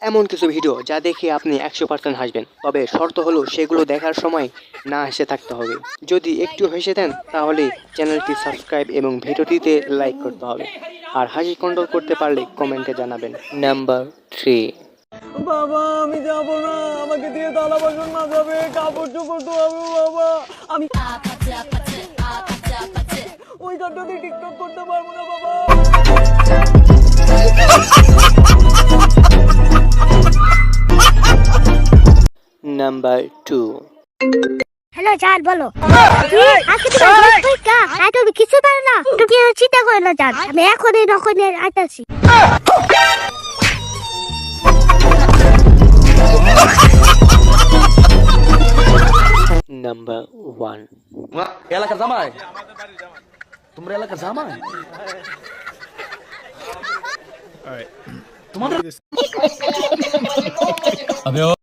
এমন কিছু ভিডিও যা দেখে আপনি একশো পার্সেন্ট হাসবেন। তবে শর্ত হলো সেগুলো দেখার সময় না হেসে থাকতে হবে। যদি একটু হেসে দেন তাহলে চ্যানেলটি সাবস্ক্রাইব এবং ভিডিওটিতে লাইক করতে হবে। আর হাসি কন্ট্রোল করতে পারলে কমেন্টে জানাবেন। নাম্বার থ্রি বাবা আমি যাব না। আমাকে দিয়ে তালা বাসন না যাবে। কাপড় চোপড় তো হবে বাবা। আমি ওই গানটাতে টিকটক করতে পারব না নাম্বার টু হ্যালো জান বলো। কি আজকে তো পরীক্ষা আর তুমি কিছু পারো না? তুমি চিন্তা করো না জান আমি এখনই নখনে আইতাছি নাম্বার ওয়ান এলাকার জামাই। তোমরা এলাকার জামাই? তোমাদের